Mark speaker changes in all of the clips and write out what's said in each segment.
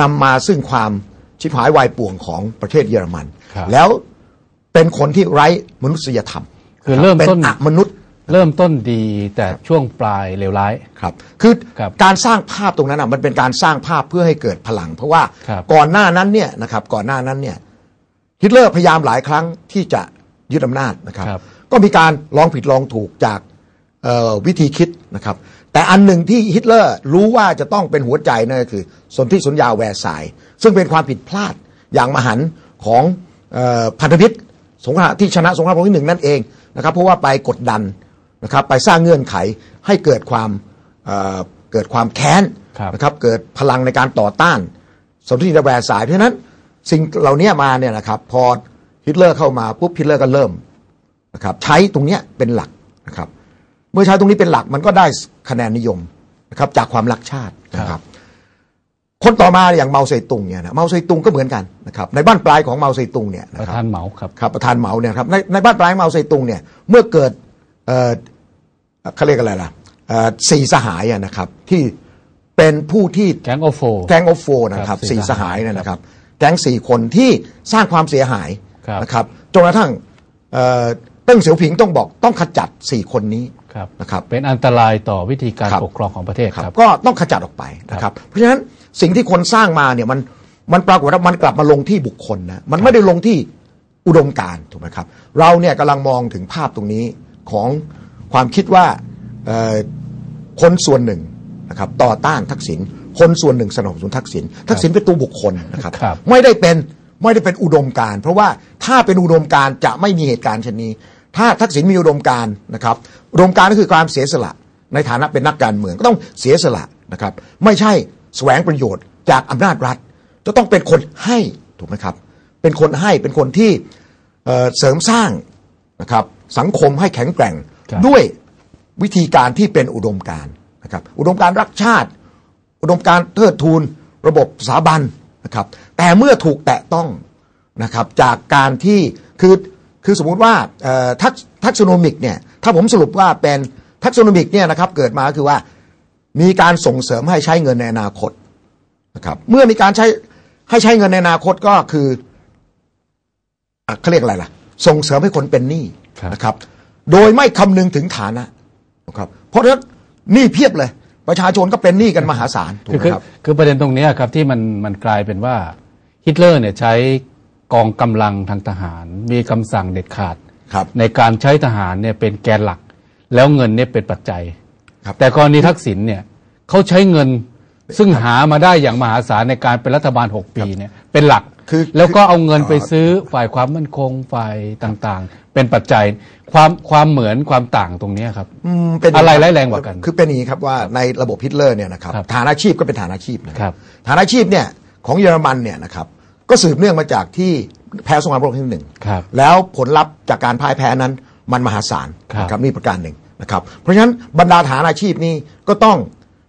Speaker 1: นำมาซึ่งความชิบหายวายป่วงของประเทศเยอรมัน
Speaker 2: ครับ
Speaker 1: แล้วเป็นคนที่ไร้มนุษยธรรม
Speaker 2: คือเริ่ม
Speaker 1: เป็น
Speaker 2: ต้น
Speaker 1: อมนุษย์
Speaker 2: เริ่มต้นดีแต่ช่วงปลายเลวร้าย
Speaker 1: ครับ คือ
Speaker 2: ครับ
Speaker 1: การสร้างภาพตรงนั้นอะมันเป็นการสร้างภาพเพื่อให้เกิดพลัง เพราะว่า
Speaker 2: ครับ
Speaker 1: ก่อนหน้านั้นเนี่ยนะครับก่อนหน้านั้นเนี่ยฮิตเลอร์พยายามหลายครั้งที่จะยึดอำนาจนะครับ
Speaker 2: ครับ
Speaker 1: ก็มีการลองผิดลองถูกจากเอ่อวิธีคิดนะครับ แต่อันหนึ่งที่ฮิตเลอร์รู้ว่าจะต้องเป็นหัวใจนั่นก็คือสนธิสัญญาแวร์สาย ซึ่งเป็นความผิดพลาดอย่างมหันต์ของเออพันธมิตรสงครามที่ชนะสงครามโลกที่หนึ่งนั่นเองนะครับเพราะว่าไปกดดันนะครับไปสร้างเงื่อนไขให้เกิดความเอ่อเกิดความแค้น
Speaker 2: ครับ
Speaker 1: นะครับเกิดพลังในการต่อต้านสนธิสัญญาแวร์สายเพราะฉะนั้นสิ่งเหล่านี้มาเนี่ยนะครับพอฮิตเลอร์เข้ามาปุ๊บฮิตเลอร์ก็เริ่มนะครับใช้ตรงเนี้ยเป็นหลักนะครับเมื่อใช้ตรงนี้เป็นหลักมันก็ได้คะแนนนิยมนะครับจากความรักชาตินะครับ คนต่อมาอย่างเมาเซตุงเนี่ยนะเมาเซตุงก็เหมือนกันนะครับในบ้านปลายของเมาเซตุงเนี่ย
Speaker 2: ป
Speaker 1: นะ
Speaker 2: ระ
Speaker 1: ครั
Speaker 2: ธา
Speaker 1: บ
Speaker 2: นเหมาครับ
Speaker 1: ครับประธานเหมาเนี่ยครับในในบ้านปลายของเมาเซตุงเนี่ยเมื่อเกิดเอ่อเขาเรียกอะไรล่ะเอ่อสี่สหายอะนะครับที่เป็นผู้ที่
Speaker 2: แก๊งโอโฟ
Speaker 1: แก๊งออฟโฟนะครับ
Speaker 2: ครับ
Speaker 1: สี่
Speaker 2: สี่
Speaker 1: ส
Speaker 2: ส
Speaker 1: หา
Speaker 2: หายย
Speaker 1: เนี่ยนะครับแก๊งสี่คนที่สร้างความเสียหาย
Speaker 2: ครับ
Speaker 1: นะครับจนกระทั่งเอ่อเติ้งเสี่ยวผิงต้องบอกต้องขจัดสี่คนนี้
Speaker 2: ครับ
Speaker 1: นะครับ
Speaker 2: เป็นอันตรายต่อวิธีการ
Speaker 1: ครับ
Speaker 2: ปกครองของประเทศ
Speaker 1: ครับ
Speaker 2: ครับ
Speaker 1: ก็ต้องขจัดออกไปนะครับ เพราะฉะนั้นสิ่งที่คนสร้างมาเนี่ยมันมันปรากฏว่ามันกลับมาลงที่บุคคลนะมันไม่ได้ลงที่อุดมการณ์ถูกไหมครับ เราเนี่ยกำลังมองถึงภาพตรงนี้ของความคิดว่าเอ่อคนส่วนหนึ่งนะครับต่อต้านทักษิณคนส่วนหนึ่งสนับสนุนทักษิณทักษิณเป็นตัวบุคคลนะครับ
Speaker 2: ครับ
Speaker 1: ไม่ได้เป็นไม่ได้เป็นอุดมการณ์เพราะว่าถ้าเป็นอุดมการณ์จะไม่มีเหตุการณ์เช่นนี้ ถ้าทักษิณมีอุดมการณ์นะครับอุดมการณ์ก็คือความเสียสละในฐานะเป็นนักการเมืองก็ต้องเสียสละนะครับ ไม่ใช่แสวงประโยชน์จากอำนาจรัฐ จะต้องเป็นคนให้ถูกไหมครับ เป็นคนให้เป็นคนที่เอ่อเสริมสร้างนะครับสังคมให้แข็งแกร่ง
Speaker 2: ครับ
Speaker 1: ด้วยวิธีการที่เป็นอุดมการณ์นะครับอุดมการณ์รักชาติ อุดมการณ์เทิดทูนระบบสถาบันนะครับแต่เมื่อถูกแตะต้องนะครับจากการที่คือ คือสมมุติว่าเอ่อทักทักโนมิกเนี่ยถ้าผมสรุปว่าเป็นทักโนมิกเนี่ยนะครับเกิดมาคือว่ามีการส่งเสริมให้ใช้เงินในอนาคตนะครับเมื่อมีการใช้ให้ใช้เงินในอนาคตก็คืออะเขาเรียกอะไรล่ะ ส่งเสริมให้คนเป็นหนี้
Speaker 2: ครับ
Speaker 1: นะครับ โดยไม่คำนึงถึงฐานะนะครับเพราะฉะนั้นหนี้เพียบเลย ประชาชนก็เป็นหนี้กันมหาศาลถูก
Speaker 2: คือ
Speaker 1: ไหม
Speaker 2: คือ
Speaker 1: ครับ
Speaker 2: คือประเด็นตรงเนี้ยครับที่มันมันกลายเป็นว่าฮิตเลอร์เนี่ยใช้ กองกำลังทางทหาร มีคำสั่งเด็ดขาด
Speaker 1: ครับ
Speaker 2: ในการใช้ทหารเนี่ยเป็นแกนหลัก แล้วเงินเนี่ยเป็นปัจจัย
Speaker 1: ครับ
Speaker 2: แต่กรณีทักษิณเนี่ยเขาใช้เงินซึ่งหามาได้อย่างมหาศาลในการเป็นรัฐบาล 6 ปีเนี่ยเป็นหลัก
Speaker 1: คือ
Speaker 2: แล้วก็เอาเงิน
Speaker 1: เอ่อ
Speaker 2: ไปซื้อฝ่ายความมั่นคงฝ่ายต่างๆ เป็นปัจจัยความความเหมือนความต่างตรงเนี้ยครับ
Speaker 1: อืมเป็น
Speaker 2: อะไร
Speaker 1: ย่า
Speaker 2: ร้ายแรงกว่ากัน
Speaker 1: คือเป็นอย่างนี้ครับว่าในระบบฮิตเลอร์เนี่ยนะครับ
Speaker 2: ครับ
Speaker 1: ฐานอาชีพก็เป็นฐานอาชีพนะครับฐานอาชีพเนี่ยของเยอรมันเนี่ยนะครับ ก็สืบเนื่องมาจากที่แพ้สงครามโลกครั้งที่หนึ่ง
Speaker 2: ครับ
Speaker 1: แล้วผลลัพธ์จากการพ่ายแพ้นั้นมันมหาศาล
Speaker 2: ครับ
Speaker 1: นะครับนี่ประการหนึ่งนะครับ เพราะฉะนั้นบรรดาฐานอาชีพนี้ก็ต้อง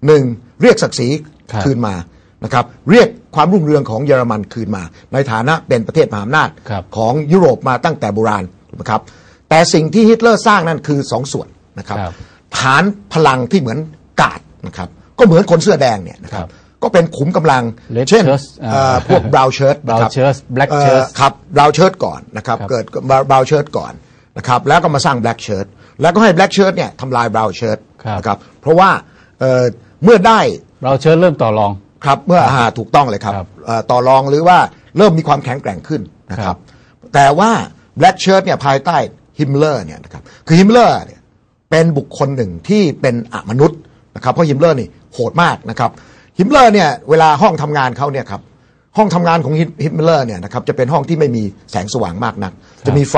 Speaker 1: หนึ่งเรียกศักดิ์ศรี
Speaker 2: ครับ
Speaker 1: คืนมานะครับ เรียกความรุ่งเรืองของเยอรมันคืนมา ในฐานะเป็นประเทศมหาอำนาจ
Speaker 2: ครับ
Speaker 1: ของยุโรปมาตั้งแต่โบราณถูกไหมครับ แต่สิ่งที่ฮิตเลอร์สร้างนั่นคือสองส่วนนะครับ
Speaker 2: ครับ
Speaker 1: ฐานพลังที่เหมือนกาดนะครับ ก็เหมือนคนเสื้อแดงเนี่ยนะค
Speaker 2: ครั
Speaker 1: รับ
Speaker 2: บ
Speaker 1: ก็เป็นขุมกำลัง
Speaker 2: Red
Speaker 1: เช่น
Speaker 2: shirts
Speaker 1: เอ่อพวกบราวเชิร์ต
Speaker 2: brown shirts black shirts
Speaker 1: ครับบราวเชิร์ตก่อนนะครับ
Speaker 2: ครับ
Speaker 1: เกิดบราวเชิร์ตก่อนนะครับแล้วก็มาสร้างแบล็กเชิร์ตแล้วก็ให้แบล็กเชิร์ตเนี่ยทำลายบราวเชิร์ต
Speaker 2: ครับ
Speaker 1: นะครับเพราะว่าเอ่อเมื่อได้
Speaker 2: เราเชิญเริ่มต่อรอง
Speaker 1: ครับเมื่ออ่าถูกต้องเลยครับ
Speaker 2: ครับ
Speaker 1: เอ่อต่อรองหรือว่าเริ่มมีความแข็งแกร่งขึ้นนะค
Speaker 2: ครั
Speaker 1: รับบแต่ว่าแบล็กเชิร์ตเนี่ยภายใต้ฮิมเลอร์เนี่ยนะครับคือฮิมเลอร์เนี่ยเป็นบุคคลหนึ่งที่เป็นอมนุษย์นะครับเพราะฮิมเลอร์นี่โหดมากนะครับ ฮิมเลอร์เนี่ยเวลาห้องทำงานเขาเนี่ยครับห้องทำงานของฮิมเลอร์เนี่ยนะครับจะเป็นห้องที่ไม่มีแสงสว่างมากนัก จะมีไฟ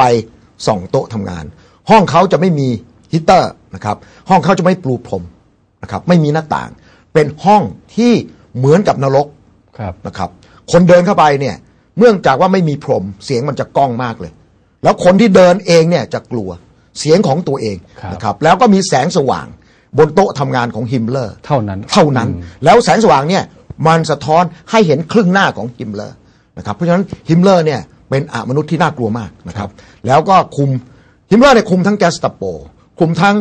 Speaker 1: ส่องโต๊ะทำงาน ห้องเขาจะไม่มีฮีตเตอร์นะครับห้องเขาจะไม่ปลูพรมนะครับไม่มีหน้าต่าง เป็นห้องที่เหมือนกับนรก
Speaker 2: ครับ
Speaker 1: นะครับคนเดินเข้าไปเนี่ยเนื่องจากว่าไม่มีพรมเสียงมันจะก้องมากเลย แล้วคนที่เดินเองเนี่ยจะกลัวเสียงของตัวเอง
Speaker 2: ครับ
Speaker 1: นะครับแล้วก็มีแสงสว่าง บนโต๊ะทำงานของฮิมเลอร์
Speaker 2: เท่านั้น
Speaker 1: เท่านั้น แล้วแสงสว่างเนี่ยมันสะท้อนให้เห็นครึ่งหน้าของฮิมเลอร์นะครับ เพราะฉะนั้นฮิมเลอร์เนี่ยเป็นอมนุษย์ที่น่ากลัวมากนะครับ แล้วก็คุมฮิมเลอร์เนี่ยคุมทั้งแกสตาโป คุมทั้ง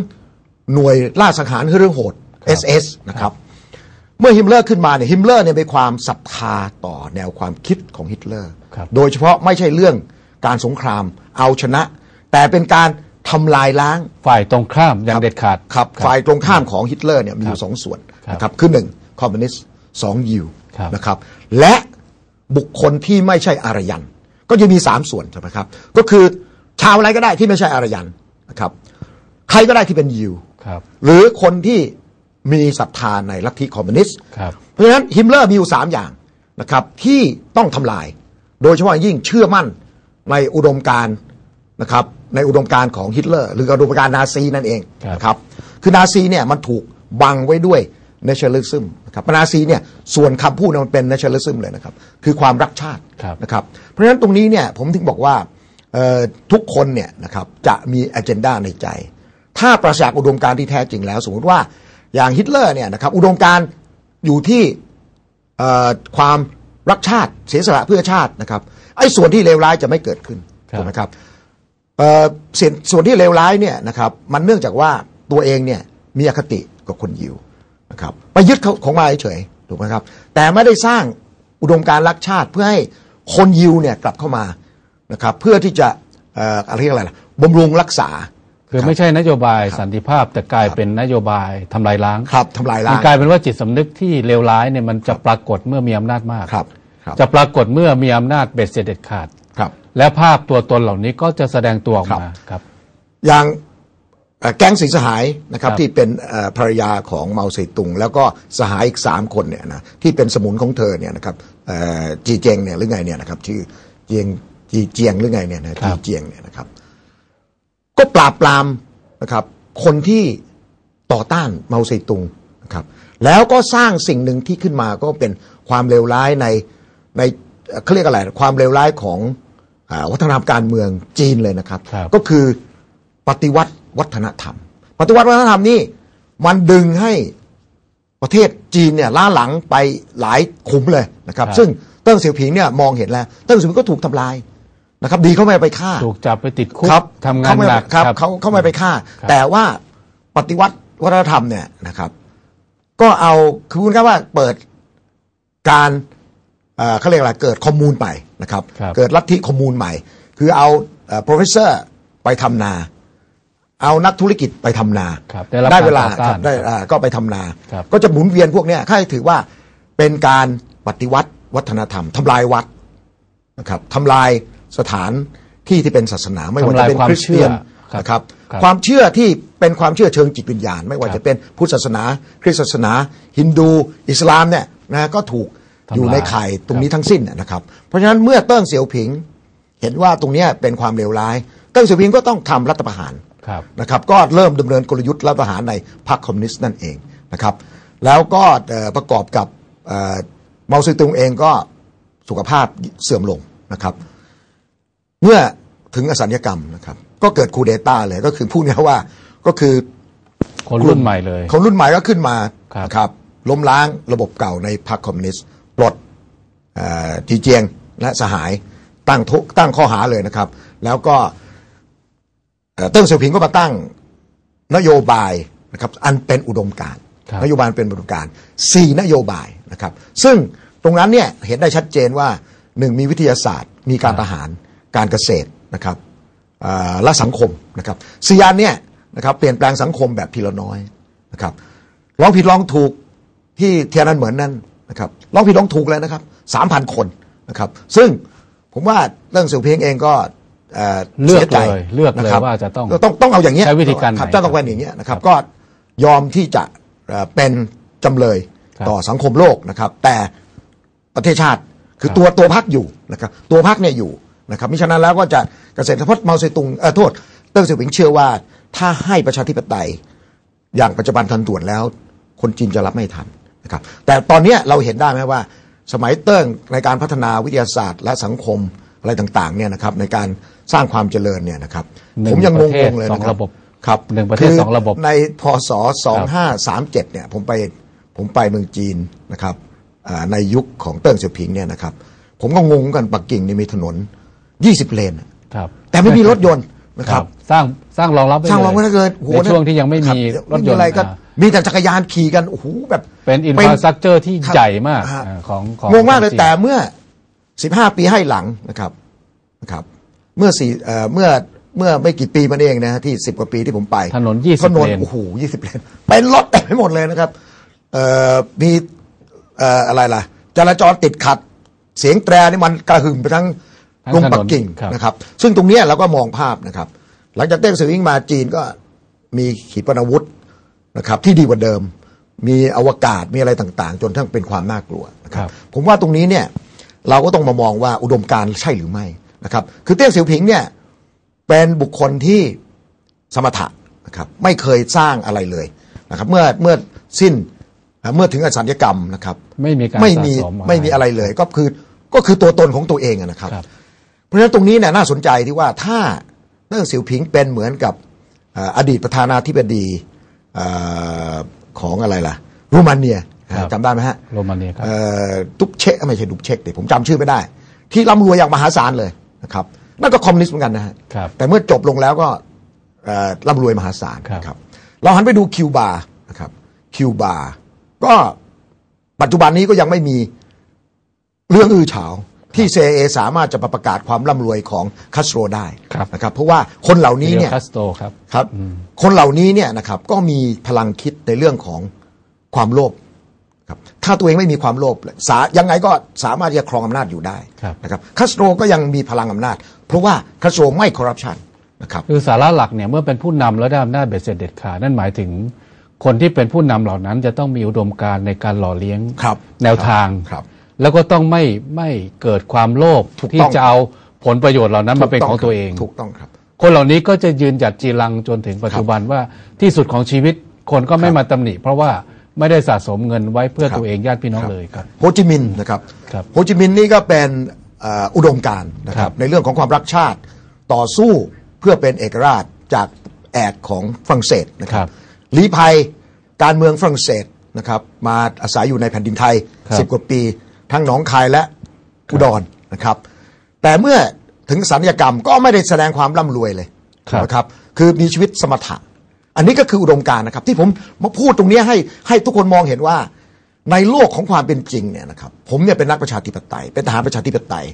Speaker 1: หน่วยล่าสังหารคือเรื่องโหด SS นะครับ เมื่อฮิมเลอร์ขึ้นมาเนี่ยฮิมเลอร์เนี่ยมีความศรัทธาต่อแนวความคิดของฮิตเลอร์
Speaker 2: ครับ
Speaker 1: โดยเฉพาะไม่ใช่เรื่องการสงครามเอาชนะ แต่เป็นการ ทำลายล้าง
Speaker 2: ฝ่ายตรงข้ามอย่างเด็ดขาด
Speaker 1: ครับฝ่ายตรงข้ามของฮิตเลอร์เนี่ยมีอยู่สองส่วน
Speaker 2: ครับ
Speaker 1: นะครับคือหนึ่งคอมมิวนิสต์สองยิว
Speaker 2: ครับ
Speaker 1: นะครับ และบุคคลที่ไม่ใช่อารยัน ก็จะมีสามส่วนใช่ไหมครับ ก็คือชาวอะไรก็ได้ที่ไม่ใช่อารยันนะครับ ใครก็ได้ที่เป็นยิว
Speaker 2: ครับ
Speaker 1: หรือคนที่มีศรัทธาในลัทธิคอมมิวนิสต์
Speaker 2: ครับ
Speaker 1: เพราะฉะนั้นฮิมเลอร์มีอยู่สามอย่างนะครับที่ต้องทำลาย โดยเฉพาะอย่างยิ่งเชื่อมั่นในอุดมการณ์ นะครับในอุดมการณ์ของฮิตเลอร์หรืออุดมการณ์นาซีนั่นเอง
Speaker 2: ครับ
Speaker 1: นะครับคือนาซีเนี่ยมันถูกบังไว้ด้วย nationalism นะครับนาซีเนี่ยส่วนคำพูดเนี่ยมันเป็น nationalism เลยนะครับคือความรักชาติ
Speaker 2: ครับ
Speaker 1: นะครับเพราะฉะนั้นตรงนี้เนี่ยผมถึงบอกว่าเอ่อทุกคนเนี่ยนะครับจะมี agenda ในใจ ถ้าปราศจากอุดมการณ์ที่แท้จริงแล้ว สมมติว่าอย่างฮิตเลอร์เนี่ยนะครับอุดมการณ์อยู่ที่เอ่อความรักชาติเสียสละเพื่อชาตินะครับไอ้ส่วนที่เลวร้ายจะไม่เกิดขึ้น
Speaker 2: ครับ
Speaker 1: ถูกไหมครับเอ่อ ส่วนส่วนที่เลวร้ายเนี่ยนะครับมันเนื่องจากว่าตัวเองเนี่ยมีอคติกับคนยิวนะครับไปยึดเขาของมาเฉยๆถูกไหมครับ แต่ไม่ได้สร้างอุดมการณ์รักชาติเพื่อให้คนยิวเนี่ยกลับเข้ามานะครับเพื่อที่จะเอ่ออะไรเรียกอะไรล่ะบำรุงรักษา
Speaker 2: คือไม่ใช่นโยบายสันติภาพแต่กลายเป็นนโยบายทำลายล้าง
Speaker 1: ครับทำลายล้า
Speaker 2: มัน
Speaker 1: ง
Speaker 2: กลายเป็นว่าจิตสำนึกที่เลวร้ายเนี่ยมันจะปรากฏเมื่อมีอำนาจมาก
Speaker 1: ครับครับ
Speaker 2: จะปรากฏเมื่อมีอำนาจเบ็ดเสร็จเด็ดขาด
Speaker 1: ครับ
Speaker 2: และภาพตัวตนเหล่านี้ก็จะแสดงตัวออก
Speaker 1: ครับ
Speaker 2: มาครับ
Speaker 1: อย่างเอ่อแก๊งสีสหายนะครับ
Speaker 2: ครับ
Speaker 1: ที่เป็นเอ่อภรรยาของเมาเซตุง แล้วก็สหายอีกสามคนเนี่ยนะที่เป็นสมุนของเธอเนี่ยนะครับเอ่อจีเจงเนี่ยหรือไงเนี่ยนะครับชื่อเจียงจีเจียงหรือไงเนี่ยนะ
Speaker 2: ครั
Speaker 1: จี
Speaker 2: บ
Speaker 1: เจียงเนี่ยนะครับ ก็ปราบปรามนะครับ คนที่ต่อต้านเมาเซตุงนะครับ แล้วก็สร้างสิ่งหนึ่งที่ขึ้นมาก็เป็นความเลวร้ายในในเอ่อเขาเรียกอะไรความเลวร้ายของอา วัฒนธรรมการเมืองจีนเลยนะครับ
Speaker 2: ครับ
Speaker 1: ก็คือปฏิวัติวัฒนธรรม ปฏิวัติวัฒนธรรมนี่มันดึงให้ประเทศจีนเนี่ยล้าหลังไปหลายขุมเลยนะครับ
Speaker 2: ครับ
Speaker 1: ซึ่งเติ้งเสี่ยวผิงเนี่ยมองเห็นแล้ว เติ้งเสี่ยวผิงก็ถูกทำลายนะครับ ดีเขาไม่เอาไปฆ่า
Speaker 2: ถูกจับไปติดคุก
Speaker 1: ครับ
Speaker 2: ทำงาน
Speaker 1: เขไม่
Speaker 2: หนัก
Speaker 1: ครับเขาเขาไม่ไปฆ่า
Speaker 2: ครับ
Speaker 1: แต่ว่าปฏิวัติวัฒนธรรมเนี่ยนะครับ ก็เอาคือคุณครับว่าเปิดการ เอ่อเขาเรียกอะไรเกิดคอมมูนไปนะครับ
Speaker 2: ครับ
Speaker 1: เกิดลัทธิคอมมูนใหม่ คือเอาเอ่อ professor ไปทำนา เอานักธุรกิจไปทำนา
Speaker 2: ครับได้รับ
Speaker 1: เวลา
Speaker 2: การต่อต้าน
Speaker 1: ครับได้อ่าก็ไปทำนา
Speaker 2: ครับ
Speaker 1: ก็จะหมุนเวียนพวกเนี้ยข้าถือว่าเป็นการปฏิวัติวัฒนธรรมทำลายวัดนะครับทำลายสถานที่ที่เป็นศาสนาไม่ว่าจะเป็น
Speaker 2: ทำลายความ
Speaker 1: คริสเตียน
Speaker 2: เชื่อครับ
Speaker 1: นะครับ
Speaker 2: ครับ
Speaker 1: ความเชื่อที่เป็นความเชื่อเชิงจิตวิญญาณ ไม่ว่า
Speaker 2: ครับ
Speaker 1: จะเป็นพุทธศาสนา คริสต์ศาสนา ฮินดู อิสลามเนี่ยนะก็ถูก
Speaker 2: ทำลาย
Speaker 1: อยู่ในข่ายตรงนี้
Speaker 2: ครับ
Speaker 1: ทั้งสิ้นนะครับ เพราะฉะนั้นเมื่อเติ้งเสี่ยวผิง เห็นว่าตรงเนี้ยเป็นความเลวร้าย เติ้งเสี่ยวผิงก็ต้องทำรัฐประหาร
Speaker 2: ครับ
Speaker 1: นะครับ ก็เริ่มดำเนินกลยุทธ์รัฐประหารในพรรคคอมมิวนิสต์นั่นเองนะครับ แล้วก็เอ่อประกอบกับเอ่อเมาซือตุงเองก็สุขภาพเสื่อมลงนะครับ เมื่อถึงอสัญญกรรมนะครับ ก็เกิดคูเดต้าเลยก็คือพูดง่ายๆว่าก็คือ
Speaker 2: คนรุ่นใหม่เลย
Speaker 1: คนรุ่นใหม่ก็ขึ้นมา
Speaker 2: ครับ
Speaker 1: นะครับล้มล้างระบบเก่าในพรรคคอมมิวนิสต์ ปลดเอ่อจีเจียงและสหายตั้งทุตั้งข้อหาเลยนะครับ แล้วก็เอ่อเติ้งเสี่ยวผิงก็มาตั้งนโยบายนะครับอันเป็นอุดมการณ์
Speaker 2: ครับ
Speaker 1: นโยบายเป็นอุดมการณ์สี่นโยบายนะครับ ซึ่งตรงนั้นเนี่ยเห็นได้ชัดเจนว่าหนึ่งมีวิทยาศาสตร์ มีการทหารการเกษตรนะครับอ่าและสังคมนะครับสี่อันเนี่ยนะครับเปลี่ยนแปลงสังคมแบบทีละน้อยนะครับลองผิดลองถูกที่เทียนนันเหมือนนั่น นะครับลองผิดลองถูกเลยนะครับสามพันคนนะครับซึ่งผมว่าเรื่องเสี่ยวเพียงเองก็อ่อ
Speaker 2: เลือก
Speaker 1: สียใจ
Speaker 2: เลยเลือกเลย
Speaker 1: นะครับ
Speaker 2: ว่าจะต้อง
Speaker 1: ต้องต้องเอาอย่างเงี้ย
Speaker 2: ใช้วิธีการไหน
Speaker 1: คบต้องเป็นอย่างเงี้ยนะครับก็ยอมที่จะเอ่อเป็นจำเลย
Speaker 2: ครับ
Speaker 1: ต่อสังคมโลกนะครับ แต่ประเทศชาติคือ
Speaker 2: ครับ
Speaker 1: ตัวตัวพักอยู่นะครับตัวพักเนี่ยอยู่นะครับมิฉะนั้นแล้วก็จะเกษตรพจน์เมาเซตุงเออโทษเติ้งเสี่ยวผิงเชื่อว่า ถ้าให้ประชาธิปไตย อย่างปัจจุบันทันด่วนแล้ว คนจีนจะรับไม่ทัน นะครับแต่ตอนเนี้ยเราเห็นได้ไหมว่า สมัยเติ้งในการพัฒนาวิทยาศาสตร์และสังคมอะไรต่างๆเนี่ยนะครับในการสร้างความเจริญเนี่ยนะครับ
Speaker 2: หนึ่ง
Speaker 1: ผมยังง
Speaker 2: ประเทศ
Speaker 1: งๆเลย
Speaker 2: สอง
Speaker 1: นะครับ
Speaker 2: ระบบ
Speaker 1: ครับ
Speaker 2: หนึ่งประเทศ
Speaker 1: คื
Speaker 2: สองระบบ
Speaker 1: ในพศ2537เนี่ยผมไปผมไปเมืองจีนนะครับอ่าในยุคของเติ้งเสี่ยวผิงเนี่ยนะครับผมก็งงกันปักกิ่งนี่มีถนน 20 เลน
Speaker 2: ครับ
Speaker 1: แต่ไม่มีรถยนต์นะครับ
Speaker 2: สร้างสร้างรองรับว้
Speaker 1: สร้างรองไว้
Speaker 2: เลย
Speaker 1: ถ้าเกินโอ้โห
Speaker 2: ในช่วงที่ยังไม่มี
Speaker 1: คบ
Speaker 2: รถยนต์
Speaker 1: ไม่มีอะไรก็
Speaker 2: อ่า
Speaker 1: มีแต่จักรยานขี่กันโอ้โหแบบ
Speaker 2: เป็นอินฟราสตรักเจอร์ที่
Speaker 1: ครับ
Speaker 2: ใหญ่มาก
Speaker 1: อ่า
Speaker 2: อ่าของของ
Speaker 1: งงมากเลย
Speaker 2: จีน
Speaker 1: แต่เมื่อ 15 ปีให้หลังนะครับนะครับ เมื่อสี่เอ่อเมื่อเมื่อไม่กี่ปีมันเองนะฮะที่ 10 กว่าปีที่ผมไป
Speaker 2: ถนน 20
Speaker 1: ถนน
Speaker 2: เลน
Speaker 1: โอ้โห20เลนเป็นรถเต็มไปหมดเลยนะครับเอ่อมีเอ่ออะไรล่ะ จราจรติดขัด เสียงแตรนี่มันกระหึ่มไปทั้ง
Speaker 2: ทั้ง
Speaker 1: กรุง
Speaker 2: ถนน
Speaker 1: ปักกิ่ง
Speaker 2: ครับ
Speaker 1: นะครับ ซึ่งตรงเนี้ยเราก็มองภาพนะครับ หลังจากเต้งสือวิ่งมาจีนก็มีขีปนาวุธ นะครับที่ดีกว่าเดิม มีอวกาศมีอะไรต่างๆ จนทั้งเป็นความน่ากลัวนะค
Speaker 2: ค
Speaker 1: รั
Speaker 2: รับบ
Speaker 1: ผมว่าตรงนี้เนี่ยเราก็ต้องมามองว่าอุดมการณ์ใช่หรือไม่นะครับ คือเตี้ยเสียวผิงเนี่ยเป็นบุคคลที่สมถะนะครับไม่เคยสร้างอะไรเลยนะครับ เมื่อเมื่อสิ้นเอ่อเมื่อถึงอสัญญกรรมนะครับ
Speaker 2: ไม่มีการ
Speaker 1: ไม่มี
Speaker 2: สะสม
Speaker 1: ไม่มีอะไรเลย ก็คือก็คือตัวตนของตัวเองอะนะครับ
Speaker 2: ครับ
Speaker 1: เพราะฉะนั้นตรงนี้เนี่ยน่าสนใจที่ว่าถ้าเติ้งเสี่ยวผิงเป็นเหมือนกับเอ่ออดีตประธานาธิบดีเอ่อ ของอะไรล่ะรูมาเนีย
Speaker 2: ครับ
Speaker 1: จำได้ไหมฮะ
Speaker 2: โรมาเนียครับ
Speaker 1: เอ่อดุกเชกไม่ใช่ดุกเชกดิผมจำชื่อไม่ได้ ที่ร่ำรวยอย่างมหาศาลเลยนะครับนั่นก็คอมมิวนิสต์เหมือนกันนะฮะ
Speaker 2: ครับ
Speaker 1: แต่เมื่อจบลงแล้วก็เอ่อร่ำรวยมหาศาล
Speaker 2: ครับ
Speaker 1: นะครับเราหันไปดูคิวบานะครับคิวบาก็ปัจจุบันนี้ก็ยังไม่มีเรื่องอื้อฉาว ที่เซเอสามารถจะประกาศความร่ำรวยของคัสโตรได้
Speaker 2: ครับ
Speaker 1: นะครับเพราะว่าคนเหล่านี้เนี่ย
Speaker 2: เดลคัสโตครับ
Speaker 1: ครับ คนเหล่านี้เนี่ยนะครับก็มีพลังคิดในเรื่องของความโลภครับถ้าตัวเองไม่มีความโลภสายังไงก็สามารถที่จะครองอำนาจอยู่ได้
Speaker 2: ครับ
Speaker 1: นะครับคัสโตรก็ยังมีพลังอำนาจ เพราะว่าคัสโตรไม่คอร์รัปชันนะครับ
Speaker 2: คือสาระหลักเนี่ยเมื่อเป็นผู้นำแล้วได้อำนาจเบ็ดเสร็จเด็ดขาดนั่นหมายถึงคนที่เป็นผู้นำเหล่านั้นจะต้องมีอุดมการณ์ในการหล่อเลี้ยง
Speaker 1: ครับ
Speaker 2: แนวทาง
Speaker 1: ครับ
Speaker 2: แล้วก็ต้องไม่ไม่เกิดความโลภ
Speaker 1: ถูกต้อง
Speaker 2: ที่จะเอาผลประโยชน์เหล่านั้นมาเป็นของตัวเอง
Speaker 1: ถูกต้องครับ
Speaker 2: คนเหล่านี้ก็จะยืนหยัดจีรังจนถึงปัจจุบันว่าที่สุดของชีวิตคนก็ไม่มาตำหนิ เพราะว่าไม่ได้สะสมเงินไว้เพื่อ
Speaker 1: ครับ
Speaker 2: ตัวเองญาติพี่น้องเลยครับ
Speaker 1: โฮจิมินห์นะครับ
Speaker 2: ครับ
Speaker 1: โฮจิมินห์นี่ก็เป็นเอ่ออุดมการณ์นะค
Speaker 2: ครั
Speaker 1: รับบ ในเรื่องของความรักชาติต่อสู้เพื่อเป็นเอกราชจากแอกของฝรั่งเศสนะค
Speaker 2: ครั
Speaker 1: รับบลี้ภัยการเมืองฝรั่งเศสนะครับมาอาศัยอยู่ในแผ่นดินไทย
Speaker 2: ครับ
Speaker 1: สิบกว่าปี ทั้งหนองคายและอุดรนะครับ แต่เมื่อถึงสัญญกรรมก็ไม่ได้แสดงความร่ำรวยเลย
Speaker 2: ครับ
Speaker 1: นะครับ คือมีชีวิตสมถะ อันนี้ก็คืออุดมการณ์นะครับ ที่ผมมาพูดตรงนี้ให้ให้ทุกคนมองเห็นว่า ในโลกของความเป็นจริงเนี่ยนะครับ ผมเนี่ยเป็นนักประชาธิปไตย เป็นทหารประชาธิปไตย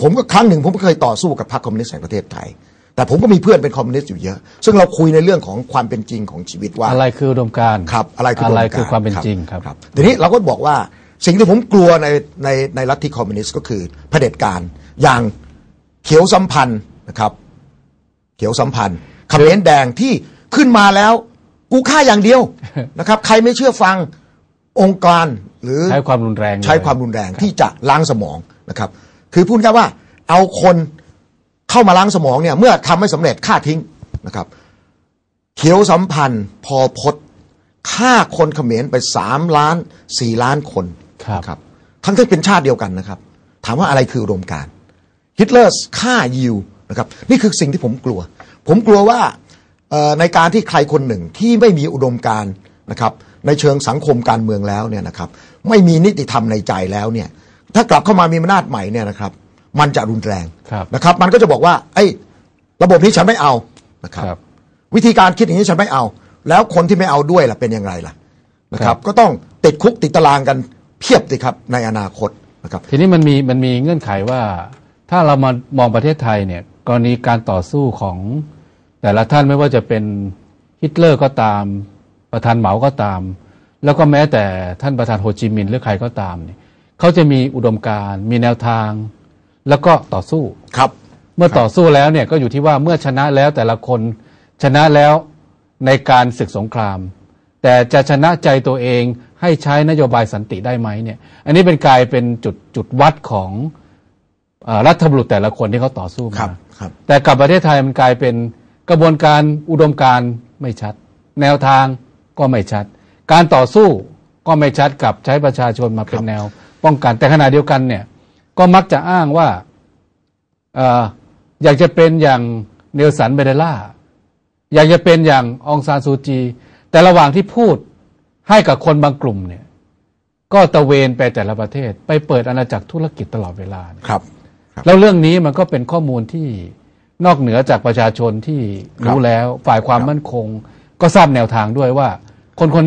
Speaker 1: ผมก็ครั้งหนึ่งผมก็เคยต่อสู้กับพรรคคอมมิวนิสต์แห่งประเทศไทยแต่ผมก็มีเพื่อนเป็นคอมมิวนิสต์อยู่เยอะ ซึ่งเราคุยในเรื่องของความเป็นจริงของชีวิตว่า
Speaker 2: อะไรคืออุดมการณ์
Speaker 1: ครับ อะไรคือ
Speaker 2: อะไร
Speaker 1: อุดมก
Speaker 2: คือความเป็นจริงครับ
Speaker 1: ทีนี้เราก็บอกว่า สิ่งที่ผมกลัวในในในลัทธิคอมมิวนิสต์ก็คือเผด็จการอย่างเขียวสัมพันธ์นะครับ เขียวสัมพันธ์เขมรแดงที่ขึ้นมาแล้วกูฆ่าอย่างเดียวนะครับ ใครไม่เชื่อฟังองค์การหรือ
Speaker 2: ใช้ความรุนแรง
Speaker 1: ใช้ความรุนแรงที่จะล้างสมองนะครับ คือพูดง่ายๆว่าเอาคนเข้ามาล้างสมองเนี่ย เมื่อทำไม่สำเร็จฆ่าทิ้งนะครับ เขียวสัมพันธ์พอพดฆ่าคนเขมรไปสามล้านสี่ล้านคน
Speaker 2: ครับ
Speaker 1: ครับทั้งที่เป็นชาติเดียวกันนะครับ ถามว่าอะไรคืออุดมการณ์ฮิตเลอร์ฆ่ายิวนะครับนี่คือสิ่งที่ผมกลัว ผมกลัวว่าเอ่อในการที่ใครคนหนึ่งที่ไม่มีอุดมการณ์นะครับในเชิงสังคมการเมืองแล้วเนี่ยนะครับไม่มีนิติธรรมในใจแล้วเนี่ยถ้ากลับเข้ามามีอำนาจใหม่เนี่ยนะครับมันจะรุนแรง
Speaker 2: ครับ
Speaker 1: นะครับ มันก็จะบอกว่าไอ้ยระบบนี้ฉันไม่เอานะครับ
Speaker 2: ครับ
Speaker 1: วิธีการคิดอย่างนี้ฉันไม่เอา แล้วคนที่ไม่เอาด้วยล่ะเป็นอย่างไรล่ะนะค
Speaker 2: ครั
Speaker 1: รับ
Speaker 2: บ
Speaker 1: ก็ต้องติดคุกติดตารางกัน เพียบสิครับในอนาคตนะครับ
Speaker 2: ทีนี้มันมีมันมีเงื่อนไขว่า ถ้าเรามามองประเทศไทยเนี่ยกรณีการต่อสู้ของ แต่ละท่านไม่ว่าจะเป็นฮิตเลอร์ก็ตาม ประธานเหมาก็ตาม แล้วก็แม้แต่ท่านประธานโฮจิมินห์หรือใครก็ตามเนี่ยเขาจะมีอุดมการณ์มีแนวทาง แล้วก็ต่อสู้
Speaker 1: ครับ
Speaker 2: เมื่อต่อสู้แล้วเนี่ยก็อยู่ที่ว่าเมื่อชนะแล้วแต่ละคนชนะแล้วในการศึกสงคราม แต่จะชนะใจตัวเอง ให้ใช้นโยบายสันติได้ไหมเนี่ยอันนี้เป็นกลายเป็นจุดจุดวัดของเออรัฐบุรุษแต่ละคนที่เขาต่อสู้
Speaker 1: ครั
Speaker 2: มา
Speaker 1: บครับ
Speaker 2: แต่กับประเทศไทยมันกลายเป็นกระบวนการอุดมการณ์ไม่ชัด แนวทางก็ไม่ชัด การต่อสู้ก็ไม่ชัดกับใช้ประชาชนมาเป็นแนว ป้องกันแต่ขณะเดียวกันเนี่ยก็มักจะอ้างว่าเอออยากจะเป็นอย่างเนลสันเบเดล่าอยากจะเป็นอย่างองซานซูจี แต่ระหว่างที่พูด ให้กับคนบางกลุ่มเนี่ย ก็ตะเวนไปแต่ละประเทศ ไปเปิดอาณาจักรธุรกิจตลอดเวลาเนี่ย
Speaker 1: ครับ
Speaker 2: แล้วเรื่องนี้มันก็เป็นข้อมูลที่นอกเหนือจากประชาชนที่รู้แล้ว ฝ่ายความมั่นคง ก็ทราบแนวทางด้วยว่า คนคนนี้